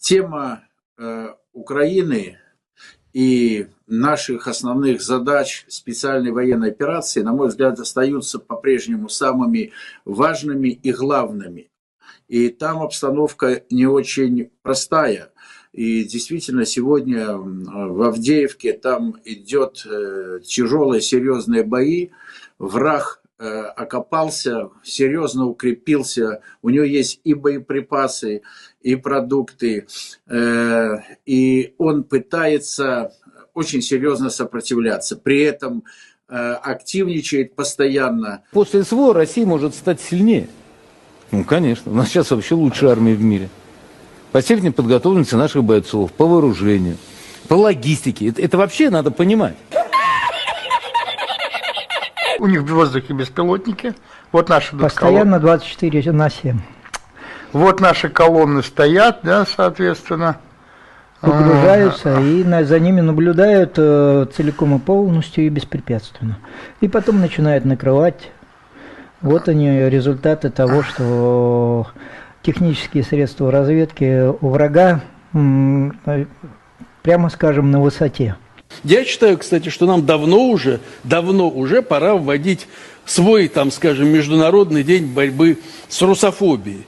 тема э, Украины и наших основных задач специальной военной операции, на мой взгляд, остаются по-прежнему самыми важными и главными. И там обстановка не очень простая. И действительно, сегодня в Авдеевке там идет э, тяжелые, серьезные бои. Враг окопался, серьезно укрепился. У него есть и боеприпасы, и продукты. Э, и он пытается очень серьезно сопротивляться. При этом э, активничает постоянно. После СВО Россия может стать сильнее. Ну, конечно. У нас сейчас вообще лучшая армия в мире. По степени подготовленности наших бойцов, по вооружению, по логистике. Это, это вообще надо понимать. У них в воздухе беспилотники. Вот наши Постоянно 24 на 7. колонны. Вот наши колонны стоят, да, соответственно. Погружаются и на- за ними наблюдают э, целиком и полностью и беспрепятственно. И потом начинают накрывать. Вот они результаты того, что технические средства разведки у врага, э, прямо скажем, на высоте. Я считаю, кстати, что нам давно уже, давно уже пора вводить свой, там, скажем, международный день борьбы с русофобией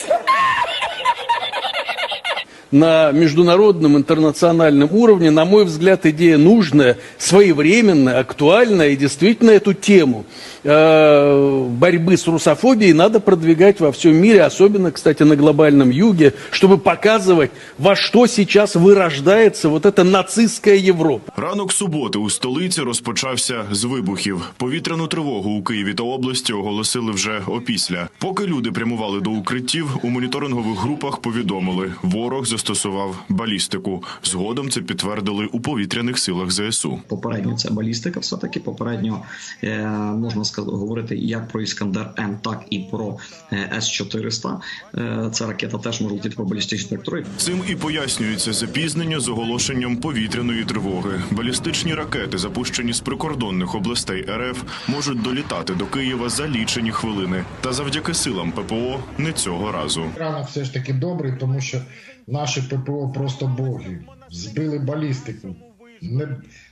На международном интернациональном уровне, на мой взгляд, идея нужная, своевременная, актуальная и действительно эту тему э, борьбы с русофобией надо продвигать во всем мире, особенно, кстати, на глобальном юге, чтобы показывать, во что сейчас вырождается вот эта нацистская Европа. Ранок суботи у столиці розпочався з вибухів. Повітряну тривогу у Києві та області оголосили вже опісля. Поки люди прямували до укриттів, у моніторингових групах повідомили, ворог застосував балістику. Згодом це підтвердили у повітряних силах ЗСУ. Попередньо це балістика, все таки попередньо е, можна сказати говорити як про Іскандер М, так і про е, С 400 е, Ця ракета теж може летіти по балістичній траєкторії. Цим і пояснюється запізнення з оголошенням повітряної тривоги. Балістичні ракети, запущені з прикордонних областей РФ, можуть долітати до Києва за лічені хвилини. Та завдяки силам ППО не цього разу. Ранок все ж таки добрий, тому що наші ППО просто боги. Збили балістику, не,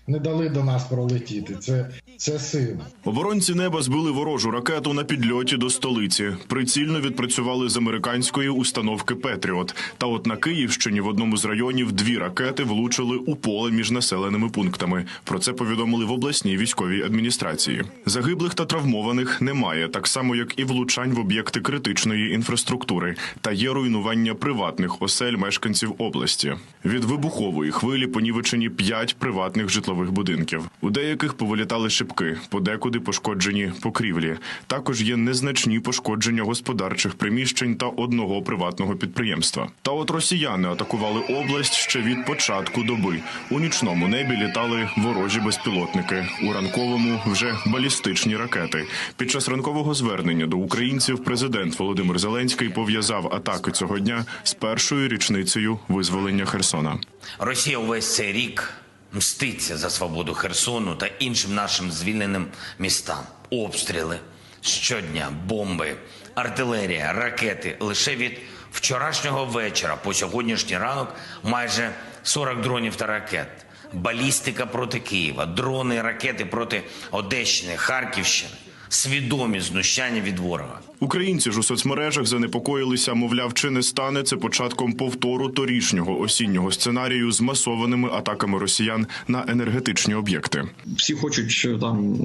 не дали до нас пролетіти. Це, це сила. Оборонці неба збили ворожу ракету на підльоті до столиці. Прицільно відпрацювали з американської установки Петріот. Та от на Київщині в одному з районів дві ракети влучили у поле між населеними пунктами. Про це повідомили в обласній військовій адміністрації. Загиблих та травмованих немає, так само як і влучань в об'єкти критичної інфраструктури. Та є руйнування приватних осель мешканців області. Від вибухової хвилі понівечені п'ять приватних житлових будинків. У деяких повилітали шибки, подекуди пошкоджені покрівлі. Також є незначні пошкодження господарчих приміщень та одного приватного підприємства. Та от росіяни атакували область ще від початку доби. У нічному небі літали ворожі безпілотники. У ранковому вже балістичні ракети. Під час ранкового звернення до українців президент Володимир Зеленський пов'язав атаки цього дня з першою річницею визволення Херсона. Росія увесь цей рік мститься за свободу Херсону та іншим нашим звільненим містам. Обстріли щодня, бомби, артилерія, ракети. Лише від вчорашнього вечора по сьогоднішній ранок майже 40 дронів та ракет. Балістика проти Києва, дрони ракети проти Одещини, Харківщини. Свідомі знущання від ворога. Українці ж у соцмережах занепокоїлися, мовляв, чи не стане це початком повтору торішнього осіннього сценарію з масованими атаками росіян на енергетичні об'єкти. Всі хочуть там,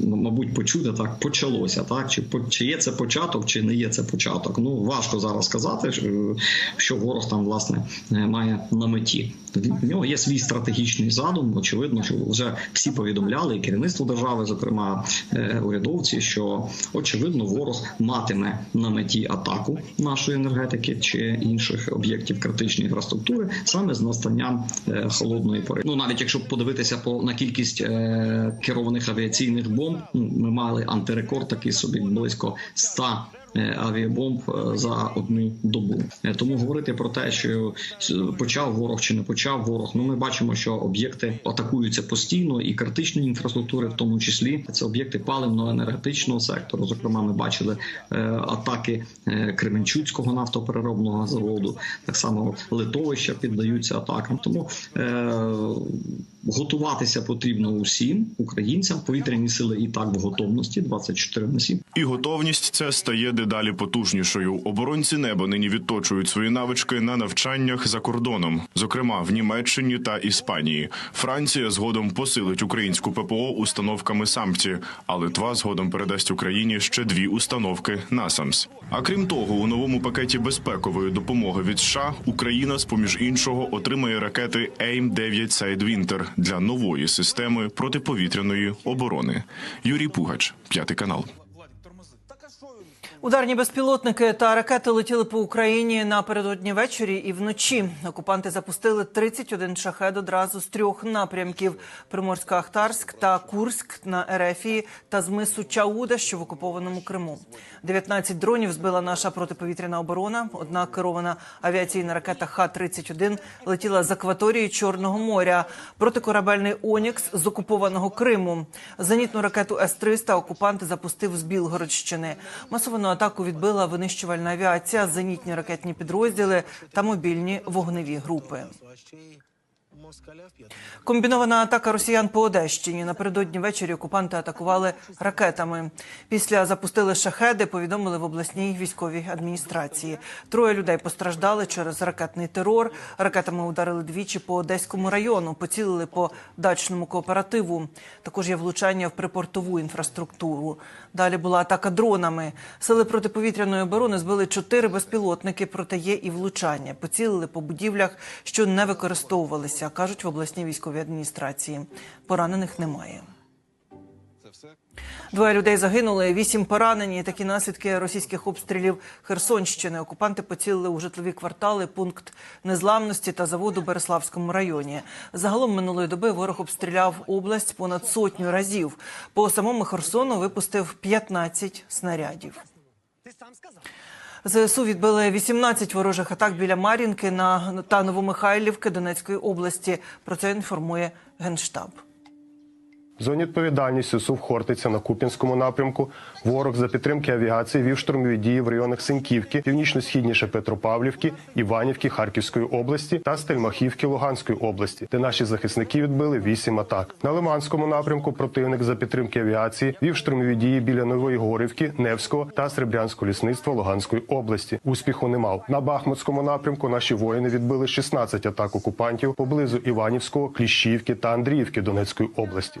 мабуть, почути так, почалося, так чи чи є це початок, чи не є це початок. Ну важко зараз сказати, що- що ворог там власне е, має на меті. В нього є свій стратегічний задум. Очевидно, що вже всі повідомляли, і керівництво держави, зокрема е, урядовці, що очевидно ворог матиме на меті атаку нашої енергетики чи інших об'єктів критичної інфраструктури саме з настанням е, холодної пори. Ну навіть якщо подивитися по на кількість е, керованих авіаційних бомб, ну, ми мали антирекорд такий собі близько 100 е, авіабомб е, за одну добу. Е, Тому говорити про те, що почав ворог чи не почав ворог. Ну ми бачимо, що об'єкти атакуються постійно, і критичної інфраструктури, в тому числі це об'єкти паливно-енергетичного сектору. Зокрема, ми бачили е, атаки е, Кременчуцького нафтопереробного заводу. Так само литовища піддаються атакам. Тому е, готуватися потрібно усім українцям. Повітряні сили і так в готовності 24 на 7. І готовність ця стає дедалі потужнішою. Оборонці неба нині відточують свої навички на навчаннях за кордоном, зокрема в Німеччині та Іспанії. Франція згодом посилить українську ППО установками самці, а Литва згодом передасть Україні ще дві установки насамс. А крім того, у новому пакеті безпекової допомоги від США Україна, з поміж іншого, отримає ракети AIM-9 Sidewinder для нової системи протиповітряної оборони. Юрій Пугач, п'ятий канал. Ударні безпілотники та ракети летіли по Україні напередодні ввечері і вночі. Окупанти запустили 31 шахед одразу з трьох напрямків: Приморсько-Ахтарськ та Курськ на Ерефії та з мису Чауда, що в окупованому Криму. 19 дронів збила наша протиповітряна оборона. Одна керована авіаційна ракета Х-31 летіла з акваторії Чорного моря. Протикорабельний Онікс з окупованого Криму. Зенітну ракету С-300 окупанти запустив з Білгородщини. Масовану атаку відбила винищувальна авіація, зенітні ракетні підрозділи та мобільні вогневі групи. Комбінована атака росіян по Одещині. Напередодні ввечері окупанти атакували ракетами. Після запустили шахеди, повідомили в обласній військовій адміністрації. Троє людей постраждали через ракетний терор. Ракетами ударили двічі по Одеському району, поцілили по дачному кооперативу. Також є влучання в припортову інфраструктуру. Далі була атака дронами. Сили протиповітряної оборони збили чотири безпілотники, проте є і влучання. Поцілили по будівлях, що не використовувалися, кажуть в обласній військовій адміністрації. Поранених немає. Двоє людей загинули, вісім поранені. Такі наслідки російських обстрілів Херсонщини. Окупанти поцілили у житлові квартали, пункт незламності та заводу у Береславському районі. Загалом минулої доби ворог обстріляв область понад сотню разів. По самому Херсону випустив 15 снарядів. ЗСУ відбили 18 ворожих атак біля Мар'їнки на та Новомихайлівки Донецької області. Про це інформує генштаб. В зоні відповідальності СУВ Хортиця на Куп'янському напрямку ворог за підтримки авіації вів штурмові дії в районах Синьківки, північно-східніше Петропавлівки, Іванівки Харківської області та Стельмахівки Луганської області, де наші захисники відбили вісім атак. На Лиманському напрямку противник за підтримки авіації вів штурмові дії біля Нової Горівки, Невського та Сребрянського лісництва Луганської області. Успіху не мав. На Бахмутському напрямку наші воїни відбили 16 атак окупантів поблизу Іванівського, Кліщівки та Андріївки Донецької області.